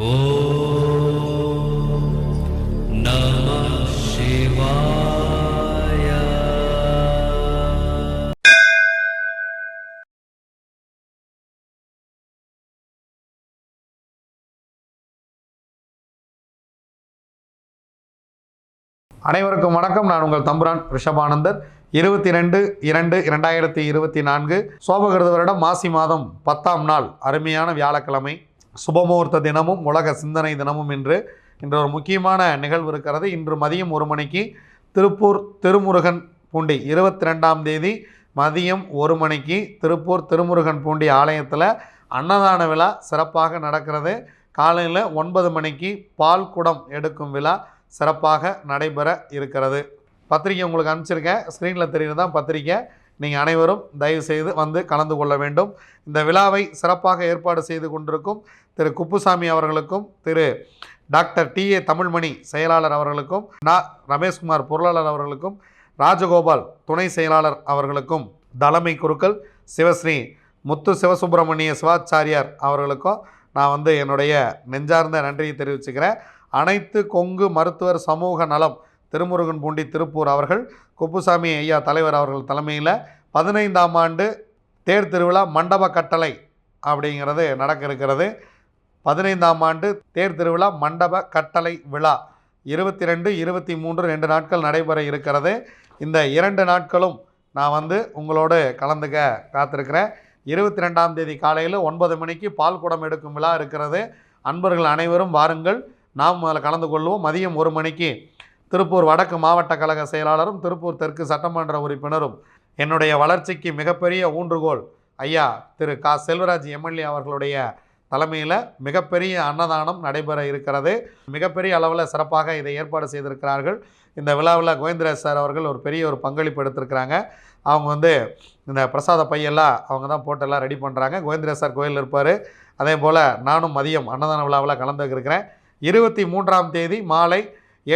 அனைவருக்கும் வணக்கம். நான் உங்கள் தம்புரான் ரிஷபானந்தர். இருபத்தி ரெண்டு இரண்டு இரண்டாயிரத்தி இருபத்தி நான்கு சோபகிருத வருடம் மாசி மாதம் பத்தாம் நாள் அருமையான வியாழக்கிழமை. சுபமுகூர்த்த தினமும் உலக சிந்தனை தினமும் இன்று இன்று ஒரு முக்கியமான நிகழ்வு இருக்கிறது. இன்று மதியம் ஒரு மணிக்கு திருப்பூர் திருமுருகன் பூண்டி இருபத்தி ரெண்டாம் தேதி மதியம் ஒரு மணிக்கு திருப்பூர் திருமுருகன் பூண்டி ஆலயத்தில் அன்னதான விழா சிறப்பாக நடக்கிறது. காலையில் ஒன்பது மணிக்கு பால் குடம் எடுக்கும் விழா சிறப்பாக நடைபெற இருக்கிறது. பத்திரிக்கை உங்களுக்கு அனுப்பிச்சிருக்கேன். ஸ்க்ரீனில் தெரியுது தான் பத்திரிக்கை. நீங்கள் அனைவரும் தயவு செய்து வந்து கலந்து கொள்ள வேண்டும். இந்த விழாவை சிறப்பாக ஏற்பாடு செய்து கொண்டிருக்கும் திரு குப்புசாமி அவர்களுக்கும் Thiru doctor T A Tamilmani செயலாளர் அவர்களுக்கும் நா ரமேஷ்குமார் பொருளாளர் அவர்களுக்கும் ராஜகோபால் துணை செயலாளர் அவர்களுக்கும் தலைமை குருக்கள் சிவஸ்ரீ முத்து சிவசுப்பிரமணிய சிவாச்சாரியார் அவர்களுக்கும் நான் வந்து என்னுடைய நெஞ்சார்ந்த நன்றியை தெரிவிச்சுக்கிறேன். அனைத்து கொங்கு மருத்துவர் சமூக நலம் திருமுருகன் பூண்டி திருப்பூர் அவர்கள் குப்புசாமி ஐயா தலைவர் அவர்கள் தலைமையில் பதினைந்தாம் ஆண்டு தேர் திருவிழா மண்டப கட்டளை அப்படிங்கிறது நடக்க இருக்கிறது பதினைந்தாம் ஆண்டு தேர் திருவிழா மண்டப கட்டளை விழா. இருபத்தி ரெண்டு இருபத்தி மூன்று ரெண்டு நாட்கள் நடைபெற இருக்கிறது. இந்த இரண்டு நாட்களும் நான் வந்து உங்களோடு கலந்துக்க காத்திருக்கிறேன். இருபத்தி ரெண்டாம் தேதி காலையில் ஒன்பது மணிக்கு பால் குடம் எடுக்கும் விழா இருக்கிறது. அன்பர்கள் அனைவரும் வாருங்கள். நாம் அதில் கலந்து கொள்வோம். மதியம் ஒரு மணிக்கு திருப்பூர் வடக்கு மாவட்ட கழக செயலாளரும் திருப்பூர் தெற்கு சட்டமன்ற உறுப்பினரும் என்னுடைய வளர்ச்சிக்கு மிகப்பெரிய ஊன்றுகோல். ஐயா திரு. கா. செல்வராஜ் எம்எல்ஏ அவர்களுடைய தலைமையில் மிகப்பெரிய அன்னதானம் நடைபெற இருக்கிறது. மிகப்பெரிய அளவில் சிறப்பாக இதை ஏற்பாடு செய்திருக்கிறார்கள். இந்த விழாவில் கோவிந்தராஜ் சார் அவர்கள் ஒரு பெரிய ஒரு பங்களிப்பு எடுத்திருக்கிறாங்க. அவங்க வந்து இந்த பிரசாத பையெல்லாம் அவங்க தான் போட்டெல்லாம் ரெடி பண்ணுறாங்க கோவிந்தராஜ் சார் கோயில் இருப்பார். அதே போல் நானும் மதியம் அன்னதான விழாவில் கலந்துருக்கிறேன் இருபத்தி மூன்றாம் தேதி மாலை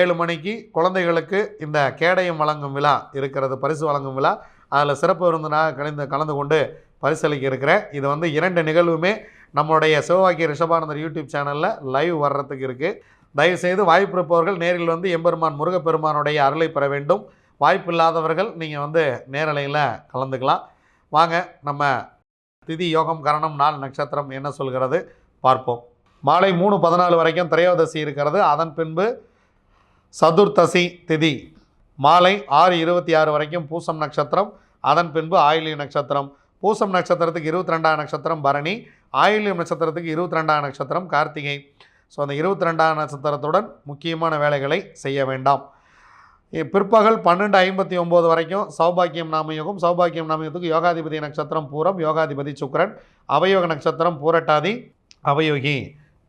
ஏழு மணிக்கு குழந்தைகளுக்கு இந்த கேடயம் வழங்கும் விழா இருக்கிறது பரிசு வழங்கும் விழா. அதில் சிறப்பு விருந்தினாக கலந்து கலந்து கொண்டு பரிசளிக்க இருக்கிறேன். இது வந்து இரண்டு நிகழ்வுமே நம்மளுடைய சிவவாக்கிய ரிஷபானந்தர் யூடியூப் சேனலில் லைவ் வர்றதுக்கு இருக்குது தயவுசெய்து வாய்ப்பு இருப்பவர்கள் நேரில் வந்து எம்பெருமான் முருகப்பெருமானுடைய அருளை பெற வேண்டும். வாய்ப்பு இல்லாதவர்கள் நீங்கள் வந்து நேரலையில் கலந்துக்கலாம். வாங்க நம்ம திதி யோகம் கரணம் நாள் நட்சத்திரம் என்ன சொல்கிறது பார்ப்போம். மாலை மூணு பதினாலு வரைக்கும் திரையோதசி இருக்கிறது. அதன் பின்பு சதுர்த்தசி திதி. மாலை ஆறு இருபத்தி ஆறு வரைக்கும் பூசம் நட்சத்திரம் அதன் பின்பு ஆயிலிய நட்சத்திரம். பூசம் நட்சத்திரத்துக்கு இருபத்தி ரெண்டாம் நட்சத்திரம் பரணி ஆயில்யம் நட்சத்திரத்துக்கு இருபத்தி ரெண்டாம் நட்சத்திரம் கார்த்திகை. ஸோ அந்த இருபத்தி ரெண்டாம் நட்சத்திரத்துடன் முக்கியமான வேலைகளை செய்ய வேண்டாம். பிற்பகல் பன்னெண்டு ஐம்பத்தி ஒம்பது வரைக்கும் சௌபாக்கியம் நாமயோகம் சௌபாக்கியம் நாமயோகத்துக்கு யோகாதிபதி நட்சத்திரம் பூரம் யோகாதிபதி சுக்கரன் அவயோக நட்சத்திரம் பூரட்டாதி அவயோகி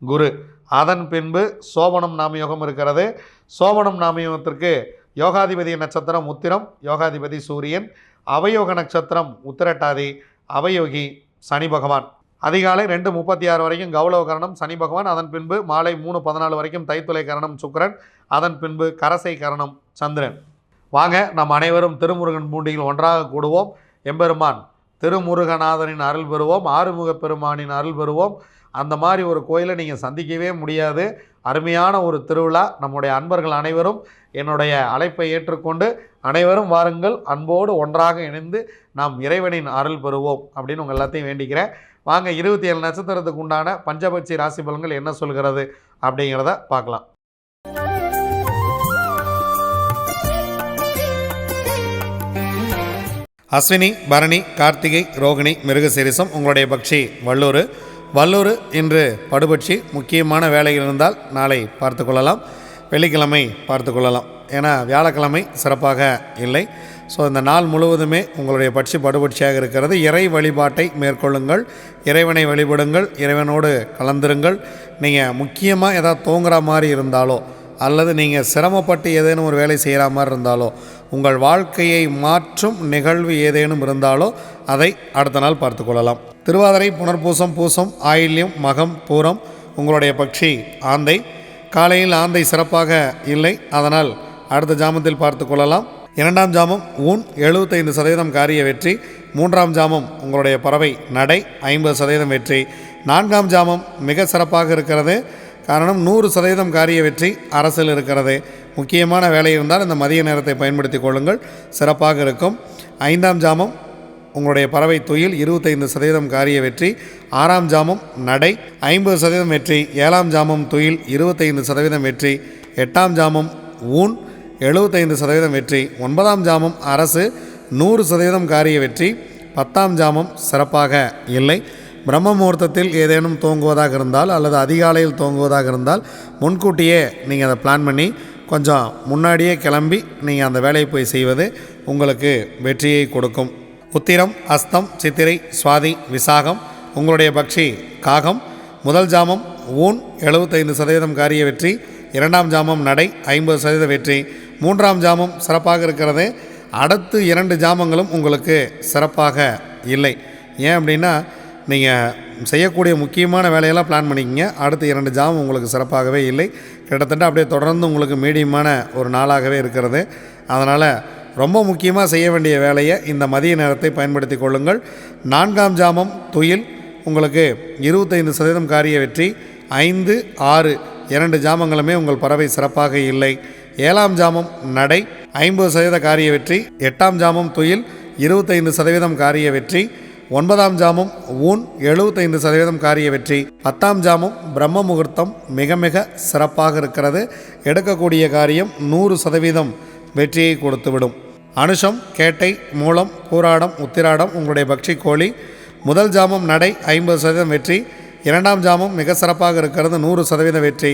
குரு. அதன் பின்பு சோபனம் நாமயோகம் இருக்கிறது. சோபனம் நாமயோகத்திற்கு யோகாதிபதி நட்சத்திரம் உத்திரம் யோகாதிபதி சூரியன் அவயோக நட்சத்திரம் உத்திரட்டாதி அவயோகி சனி பகவான். அதிகாலை ரெண்டு முப்பத்தி ஆறு வரைக்கும் கௌளவ கரணம் சனி பகவான். அதன் பின்பு மாலை மூணு பதினாலு வரைக்கும் தைத்துளை கரணம் சுக்கிரன். அதன் பின்பு கரசை கரணம் சந்திரன். வாங்க நம் அனைவரும் திருமுருகன் பூண்டியில் ஒன்றாக கூடுவோம். எம்பெருமான் திருமுருகநாதனின் அருள் பெறுவோம். ஆறுமுகப் பெருமானின் அருள் பெறுவோம். அந்த மாதிரி ஒரு கோயிலை நீங்கள் சந்திக்கவே முடியாது. அருமையான ஒரு திருவிழா. நம்முடைய அன்பர்கள் அனைவரும் என்னுடைய அழைப்பை ஏற்றுக்கொண்டு அனைவரும் வாருங்கள். அன்போடு ஒன்றாக இணைந்து நாம் இறைவனின் அருள் பெறுவோம் அப்படின்னு உங்கள் எல்லாத்தையும் வேண்டிக்கிறேன். வாங்க இருபத்தி ஏழு நட்சத்திரத்துக்கு உண்டான பஞ்சபட்சி ராசி பலன்கள் என்ன சொல்கிறது அப்படிங்கிறத பார்க்கலாம். அஸ்வினி பரணி கார்த்திகை ரோகிணி மிருகசீரிசம் உங்களுடைய பக்ஷி வல்லூர் வல்லூர் இன்று படுபட்சி முக்கியமான வேலைகள் இருந்தால் நாளை பார்த்து கொள்ளலாம் வெள்ளிக்கிழமை பார்த்து கொள்ளலாம் ஏன்னா வியாழக்கிழமை சிறப்பாக இல்லை. ஸோ இந்த நாள் முழுவதுமே உங்களுடைய பட்சி படுபட்சியாக இருக்கிறது. இறை வழிபாட்டை மேற்கொள்ளுங்கள். இறைவனை வழிபடுங்கள். இறைவனோடு கலந்துருங்கள். நீங்கள் முக்கியமாக எதாவது தூங்குற மாதிரி இருந்தாலோ அல்லது நீங்கள் சிரமப்பட்டு ஏதேனும் ஒரு வேலை செய்கிற மாதிரி இருந்தாலோ உங்கள் வாழ்க்கையை மாற்றும் நிகழ்வு ஏதேனும் இருந்தாலோ அதை அடுத்த நாள் பார்த்துக்கொள்ளலாம். திருவாதிரை புனர்பூசம் பூசம் ஆயில்யம் மகம் பூரம் உங்களுடைய பட்சி ஆந்தை. காலையில் ஆந்தை சிறப்பாக இல்லை அதனால் அடுத்த ஜாமத்தில் பார்த்து கொள்ளலாம். இரண்டாம் ஜாமம் ஊன் எழுபத்தைந்து சதவீதம் காரிய வெற்றி. மூன்றாம் ஜாமம் உங்களுடைய பறவை நடை ஐம்பது சதவீதம் வெற்றி. நான்காம் ஜாமம் மிக சிறப்பாக இருக்கிறது. காரணம் நூறு சதவீதம் காரிய வெற்றி அரசில் இருக்கிறது. முக்கியமான வேலை இருந்தால் இந்த மதிய நேரத்தை பயன்படுத்தி கொள்ளுங்கள். சிறப்பாக இருக்கும். ஐந்தாம் ஜாமம் உங்களுடைய பறவை துயில் இருபத்தைந்து சதவீதம் காரிய வெற்றி ஆறாம் ஜாமம் நடை ஐம்பது சதவீதம் வெற்றி ஏழாம் ஜாமம் துயில் இருபத்தைந்து சதவீதம் வெற்றி எட்டாம் ஜாமம் ஊன் எழுபத்தைந்து சதவீதம் வெற்றி ஒன்பதாம் ஜாமம் அரசு நூறு சதவீதம் காரிய வெற்றி பத்தாம் ஜாமம் சிறப்பாக இல்லை. பிரம்ம முகூர்த்தத்தில் ஏதேனும் தூங்குவதாக இருந்தால் அல்லது அதிகாலையில் தூங்குவதாக இருந்தால் முன்கூட்டியே நீங்கள் அதை பிளான் பண்ணி கொஞ்சம் முன்னாடியே கிளம்பி நீங்கள் அந்த வேலையை போய் செய்வது உங்களுக்கு வெற்றியை கொடுக்கும். உத்திரம் அஸ்தம் சித்திரை சுவாதி விசாகம் உங்களுடைய பக்ஷி காகம் முதல் ஜாமம் ஊன் எழுபத்தைந்து சதவீதம் காரிய வெற்றி இரண்டாம் ஜாமம் நடை ஐம்பது சதவீத வெற்றி மூன்றாம் ஜாமம் சிறப்பாக இருக்கிறது அடுத்து இரண்டு ஜாமங்களும் உங்களுக்கு சிறப்பாக இல்லை. ஏன் அப்படின்னா நீங்கள் செய்யக்கூடிய முக்கியமான வேலையெல்லாம் பிளான் பண்ணிக்கிங்க அடுத்த இரண்டு ஜாமம் உங்களுக்கு சிறப்பாகவே இல்லை கிட்டத்தட்ட அப்படியே தொடர்ந்து உங்களுக்கு மீடியமான ஒரு நாளாகவே இருக்கிறது. அதனால் ரொம்ப முக்கியமாக செய்ய வேண்டிய வேலையை இந்த மதிய நேரத்தை பயன்படுத்தி கொள்ளுங்கள். நான்காம் ஜாமம் துயில். உங்களுக்கு இருபத்தைந்து சதவீதம் காரிய வெற்றி. ஐந்து ஆறு இரண்டு ஜாமங்களுமே உங்கள் பறவை சிறப்பாக இல்லை. ஏழாம் ஜாமம் நடை. ஐம்பது சதவீத காரிய வெற்றி. எட்டாம் ஜாமம் துயில். இருபத்தைந்து சதவீதம் காரிய வெற்றி. ஒன்பதாம் ஜாமம் ஊன். எழுபத்தைந்து சதவீதம் காரிய வெற்றி. பத்தாம் ஜாமம் பிரம்ம முகூர்த்தம் மிக மிக சிறப்பாக இருக்கிறது. எடுக்கக்கூடிய காரியம் நூறு சதவீதம் வெற்றியை கொடுத்துவிடும். அனுஷம் கேட்டை மூலம் கூராடம் உத்திராடம் உங்களுடைய பக்ஷி கோழி. முதல் ஜாமம் நடை ஐம்பது சதவீதம் வெற்றி. இரண்டாம் ஜாமம் மிக சிறப்பாக இருக்கிறது நூறு சதவீத வெற்றி.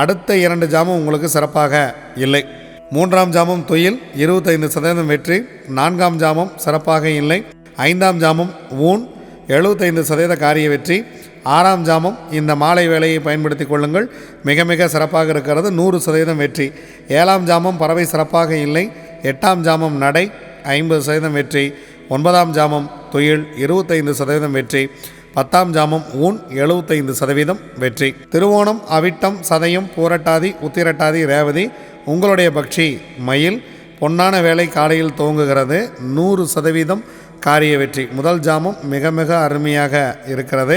அடுத்த இரண்டு ஜாமம் உங்களுக்கு சிறப்பாக இல்லை. மூன்றாம் ஜாமம் துயில் இருபத்தைந்து சதவீதம் வெற்றி. நான்காம் ஜாமம் சிறப்பாக இல்லை. ஐந்தாம் ஜாமம் ஊன் எழுபத்தைந்து சதவீத காரிய வெற்றி. ஆறாம் ஜாமம் இந்த மாலை வேலையை பயன்படுத்தி கொள்ளுங்கள். மிக மிக சிறப்பாக இருக்கிறது நூறு சதவீதம் வெற்றி. ஏழாம் ஜாமம் பறவை சிறப்பாக இல்லை. எட்டாம் ஜாமம் நடை ஐம்பது சதவீதம் வெற்றி ஒன்பதாம் ஜாமம் துயில் இருபத்தைந்து சதவீதம் வெற்றி பத்தாம் ஜாமம் ஊன் எழுபத்தைந்து சதவீதம் வெற்றி. திருவோணம் அவிட்டம் சதயம் பூரட்டாதி உத்திரட்டாதி ரேவதி உங்களுடைய பக்ஷி மயில் பொன்னான வேலை காலையில் துவங்குகிறது நூறு சதவீதம் காரிய வெற்றி. முதல் ஜாமம் மிக மிக அருமையாக இருக்கிறது.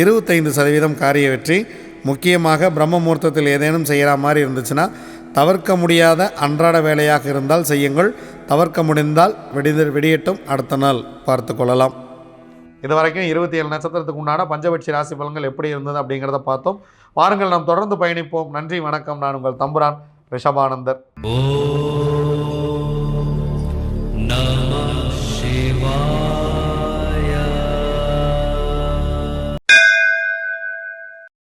இருபத்தைந்து சதவீதம் காரிய வெற்றி. முக்கியமாக பிரம்ம முகூர்த்தத்தில் ஏதேனும் செய்கிற மாதிரி இருந்துச்சுன்னா தவிர்க்க முடியாத அன்றாட வேலையாக இருந்தால் செய்யுங்கள். தவிர்க்க முடிந்தால் வெடிது வெடியட்டும். அடுத்த நாள் பார்த்து கொள்ளலாம். இது வரைக்கும் இருபத்தி ஏழு நட்சத்திரத்துக்கு உண்டான பஞ்சபட்சி ராசி பலன்கள் எப்படி இருந்தது அப்படிங்கிறத பார்த்தோம். வாருங்கள் நாம் தொடர்ந்து பயணிப்போம். நன்றி வணக்கம். நான் உங்கள் தம்புரான் ரிஷபானந்தர். ஓம்